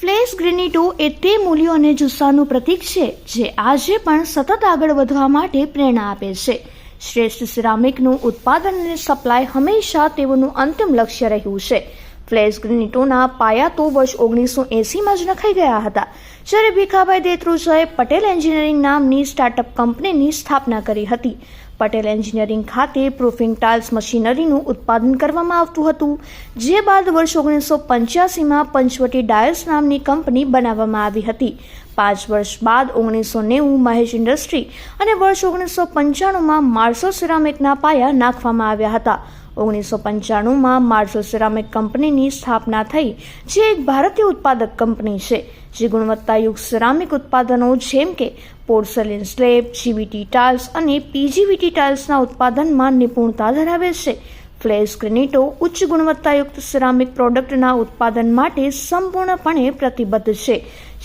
Flash ગ્રેનિટો એ તે મૂલ્યો અને જુસ્સાનું પ્રતીક છે, જે આજે પણ સતત આગળ વધવા માટે પ્રેરણા આપે છે. શ્રેષ્ઠ સિરામિકનું ઉત્પાદન અને સપ્લાય હંમેશા તેઓનું અંતિમ લક્ષ્ય રહ્યું છે. ફ્લેશ ગ્રેનિટોના પાયા તો વર્ષ ઓગણીસો એંસીમાં જ નખાઈ ગયા હતા. જ્યારે ભીખાભાઈ દેત્રુજાએ પટેલ એન્જિનિયરિંગ નામની સ્ટાર્ટઅપ કંપનીની સ્થાપના કરી હતી. પટેલ એન્જિનિયરિંગ ખાતે પ્રૂફિંગ ટાઇલ્સ મશીનરીનું ઉત્પાદન કરવામાં આવતું હતું, જે બાદ વર્ષ ઓગણીસો પંચ્યાસીમાં પંચવટી ડાયલ્સ નામની કંપની બનાવવામાં આવી હતી. પાંચ વર્ષ બાદ ઓગણીસો નેવું મહેશ ઇન્ડસ્ટ્રી અને વર્ષ ઓગણીસો પંચાણુંમાં માર્સો સિરામિકના પાયા નાખવામાં આવ્યા હતા. ઓગણીસો પંચાણુંમાં માર્શલ સિરામિક કંપનીની સ્થાપના થઈ, જે એક ભારતીય ઉત્પાદક કંપની છે, જે ગુણવત્તાયુક્ત સિરામિક ઉત્પાદનો જેમ કે પોર્સેલિન સ્લેબ જીવીટી ટાઇલ્સ અને પીજીવીટી ટાઇલ્સના ઉત્પાદનમાં નિપુણતા ધરાવે છે. ફ્લેશ ગ્રેનિટો ઉચ્ચ ગુણવત્તાયુક્ત સિરામિક પ્રોડક્ટના ઉત્પાદન માટે સંપૂર્ણપણે પ્રતિબદ્ધ છે,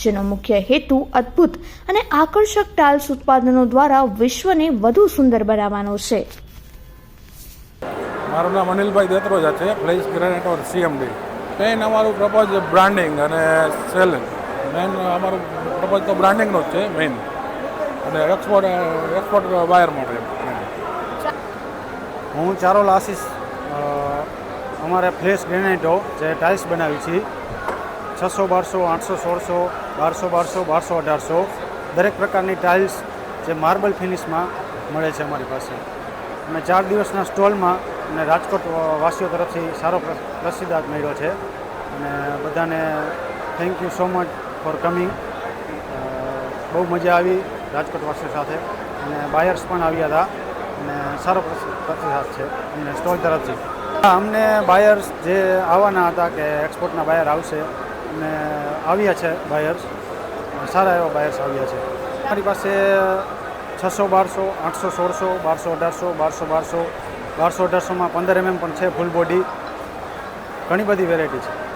જેનો મુખ્ય હેતુ અદ્ભુત અને આકર્ષક ટાઇલ્સ ઉત્પાદનો દ્વારા વિશ્વને વધુ સુંદર બનાવવાનો છે. મારું નામ અનિલભાઈ દેત્રોજા છે place granite or CMD main અમારું પ્રપોઝ બ્રાન્ડિંગ અને સેલિંગ મેઇન અમારું પ્રપોઝ તો બ્રાન્ડિંગનો જ છે મેઇન અને એક્સપોર્ટ એક્સપોર્ટ વાયર માટે. હું ચારોલ આશીષ અમારે ફ્લેશ ગ્રેનાઇટો જે ટાઇલ્સ બનાવી છે, છસો બારસો, આઠસો, સોળસો, બારસો બારસો બારસો અઢારસો, દરેક પ્રકારની ટાઇલ્સ જે માર્બલ ફિનિશમાં મળે છે અમારી પાસે. અમે ચાર દિવસના સ્ટોલમાં અને રાજકોટ વાસીઓ તરફથી સારો પ્ર- પ્રતિસાદ મળ્યો છે. અને બધાને thank you so much for coming બહુ મજા આવી રાજકોટ વાસીઓ સાથે. અને બાયર્સ પણ આવ્યા હતા. અને સારો પ્રતિ- પ્રતિસાદ છે. અમને સ્ટોલ તરફથી. અમને બાયર્સ જે આવવાના હતા કે એક્સપોર્ટના બાયર આવશે અને આવ્યા છે બાયર્સ સારા એવા બાયર્સ આવ્યા છે. અમારી પાસે છસો બારસો, આઠસો, સોળસો, બારસો અઢારસો, બારસો બારસો બારસો અઢારસોમાં પંદર એમએમ પણ છે ફૂલ બોડી ઘણી બધી વેરાયટી છે.